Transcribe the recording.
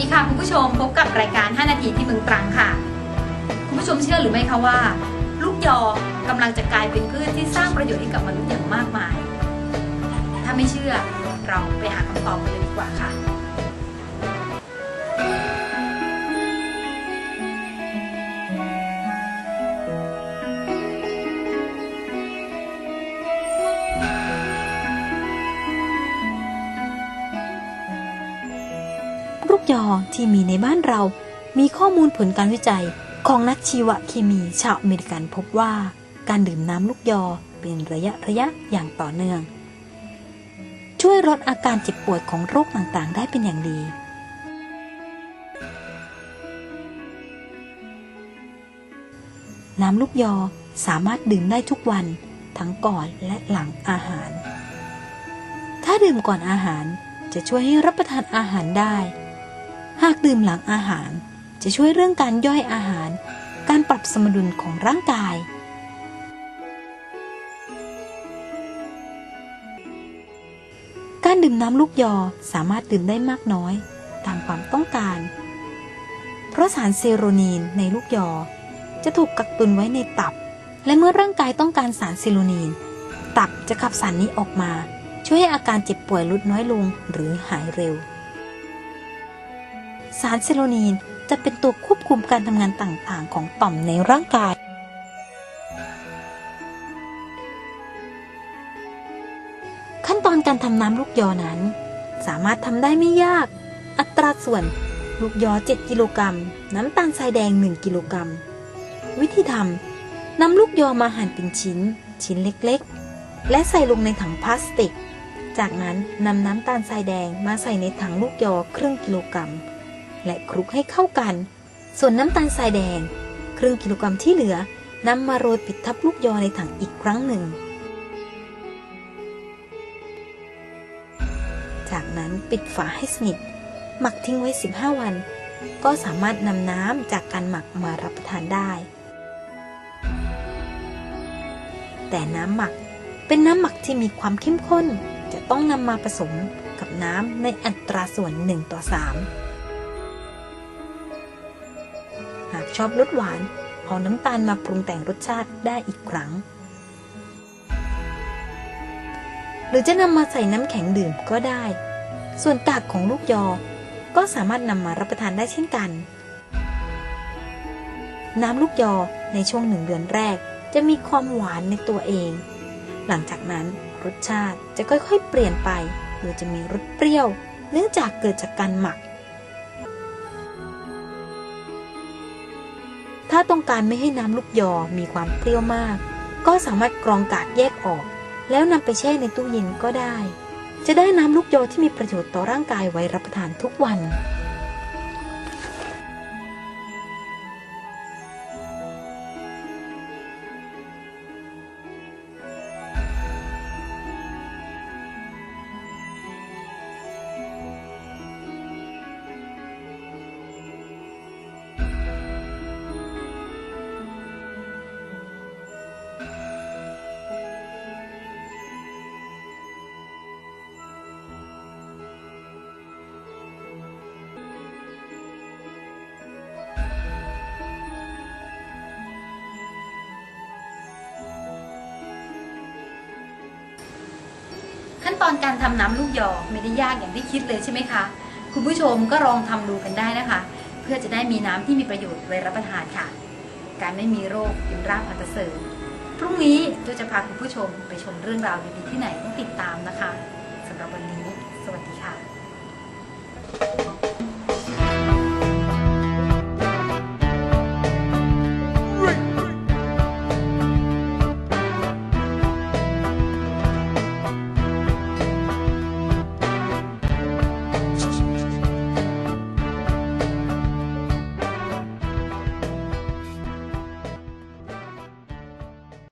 ีค่ะคุณผู้ชมพบกับรายการ 5 นาทีที่เมืองตรังค่ะ คุณผู้ชมเชื่อหรือไม่คะว่า ลูกยอกำลังจะกลายเป็นพืชที่สร้างประโยชน์ให้กับมนุษย์อย่างมากมาย ถ้าไม่เชื่อเราไปหาคำตอบกันเลยดีกว่าค่ะ ลูกยอที่มีในบ้านเรา มีข้อมูลผลการวิจัยของนักชีวเคมีชาวอเมริกันพบว่า การดื่มน้ำลูกยอเป็นระยะระยะอย่างต่อเนื่อง ช่วยลดอาการเจ็บปวยของโรคต่างๆ ได้เป็นอย่างดี น้ำลูกยอสามารถดื่มได้ทุกวันทั้งก่อนและหลังอาหาร ถ้าดื่มก่อนอาหารจะช่วยให้รับประทานอาหารได้ หากดื่มหลังอาหาร จะช่วยเรื่องการย่อยอาหาร การปรับสมดุลของร่างกาย การดื่มน้ำลูกยอสามารถดื่มได้มากน้อย ตามความต้องการ เพราะสารเซโรนีนในลูกยอ จะถูกกักตุนไว้ในตับ และเมื่อร่างกายต้องการสารเซโรนีน ตับจะขับสารนี้ออกมา ช่วยให้อาการเจ็บป่วยลดน้อยลงหรือหายเร็ว สารเซโรนีนจะเป็นตัวควบคุมการทำงานต่างๆ ของต่อมในร่างกาย ขั้นตอนการทำน้ำลูกยอนั้น สามารถทำได้ไม่ยาก อัตราส่วนลูกยอ 7 กิโลกรัม น้ำตาลทรายแดง 1 กิโลกรัม วิธีทำนำลูกยอมาหั่นเป็นชิ้น ชิ้นเล็กๆ และใส่ลงในถังพลาสติก จากนั้นนำน้ำตาลทรายแดงมาใส่ในถังลูกยอครึ่งกิโลกรัม และคลุกให้เข้ากัน ส่วนน้ำตาลทรายแดง ครึ่งกิโลกรัมที่เหลือนำมาโรยปิดทับลูกยอในถังอีกครั้งหนึ่ง จากนั้นปิดฝาให้สนิท หมักทิ้งไว้ 15 วัน ก็สามารถนำน้ำจากการหมักมารับประทานได้ แต่น้ำหมักเป็นน้ำหมักที่มีความเข้มข้น จะต้องนำมาผสมกับน้ำในอัตราส่วน 1 ต่อ 3 หากชอบรสหวานเอาน้ำตาลมาปรุงแต่งรสชาติได้อีกครั้ง หรือจะนำมาใส่น้ำแข็งดื่มก็ได้ ส่วนกากของลูกยอ ก็สามารถนำมารับประทานได้เช่นกัน น้ำลูกยอในช่วงหนึ่งเดือนแรกจะมีความหวานในตัวเอง หลังจากนั้นรสชาติจะค่อยๆ เปลี่ยนไป โดยจะมีรสเปรี้ยว เนื่องจากเกิดจากการหมักาต้องการไม่ให้น้ำลูกยอมีความเปรี้ยวมาก ก็สามารถกรองกากแยกออก แล้วนำไปแช่ในตู้เย็นก็ได้ จะได้น้ำลูกยอที่มีประโยชน์ต่อร่างกายไว้รับประทานทุกวัน ตอนการทำน้ำลูกยอไม่ได้ยากอย่างที่คิดเลยใช่ไหมคะ คุณผู้ชมก็ลองทำดูกันได้นะคะ เพื่อจะได้มีน้ำที่มีประโยชน์ไว้รับประทานค่ะ การไม่มีโรคเป็นรากอันตเสริมพรุ่งนี้เราจะพาคุณผู้ชมไปชมเรื่องราวดีๆที่ไหนต้องติดตามนะคะสำหรับวันนี้ สวัสดีค่ะ